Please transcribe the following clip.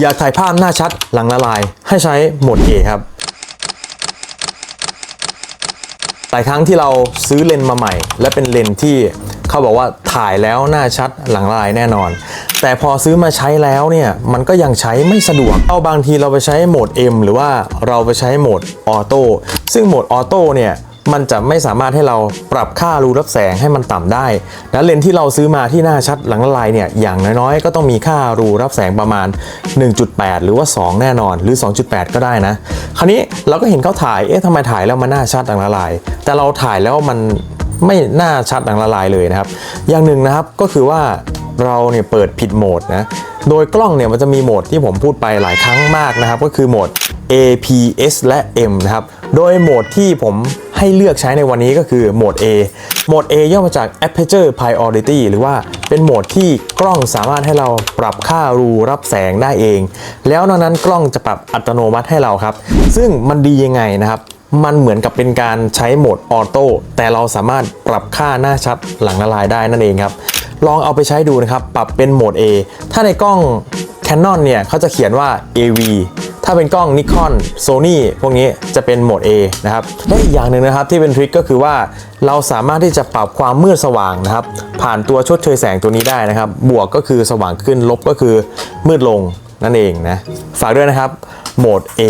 อยากถ่ายภาพหน้าชัดหลังละลาย ให้ใช้โหมด A ครับ หลายครั้งที่เราซื้อเลนส์มาใหม่ และเป็นเลนส์ที่เขาบอกว่าถ่ายแล้วหน้าชัดหลังละลายแน่นอน แต่พอซื้อมาใช้แล้วเนี่ยมันก็ยังใช้ไม่สะดวกเอาบางทีเราไปใช้โหมด M หรือว่าเราไปใช้โหมดออโต้ซึ่งโหมดออโต้เนี่ย มันจะไม่สามารถให้เราปรับค่ารูรับแสงให้มันต่ำได้ และเลนส์ที่เราซื้อมาที่หน้าชัดหลังละลายเนี่ยอย่างน้อยๆ ก็ต้องมีค่ารูรับแสงประมาณ 1.8 หรือว่า 2 แน่นอนหรือ 2.8 ก็ได้นะ คราวนี้เราก็เห็นเขาถ่ายเอ๊ะทำไมถ่ายแล้วมันหน้าชัดหลังละลาย แต่เราถ่ายแล้วมันไม่น่าชัดหลังละลายเลยนะครับ อย่างหนึ่งนะครับก็คือว่าเราเนี่ยเปิดผิดโหมดนะ โดยกล้องเนี่ยมันจะมีโหมดที่ผมพูดไปหลายครั้งมากนะครับ ก็คือโหมด APS และ M นะครับ โดยโหมดที่ผมให้เลือกใช้ในวันนี้ก็คือโหมด A โหมด A ย่อมาจาก Aperture Priority หรือว่าเป็นโหมดที่กล้องสามารถให้เราปรับค่ารูรับแสงได้เอง แล้วนอกนั้นกล้องจะปรับอัตโนมัติให้เราครับ ซึ่งมันดียังไงนะครับ มันเหมือนกับเป็นการใช้โหมดออโต้แต่เราสามารถปรับค่าหน้าชัดหลังละลายได้นั่นเองครับ ลองเอาไปใช้ดูนะครับ ปรับเป็นโหมด A ถ้าในกล้อง Canon เนี่ยเขาจะเขียนว่า AV ถ้าเป็นกล้องนิคอนโซนี่พวกนี้จะเป็นโหมด A นะครับและอีกอย่างหนึ่งนะครับที่เป็นทริคก็คือว่าเราสามารถที่จะปรับความมืดสว่างนะครับ ผ่านตัวชดเชยแสงตัวนี้ได้นะครับ บวกก็คือสว่างขึ้นลบก็คือมืดลงนั่นเองนะฝากด้วยนะครับโหมด A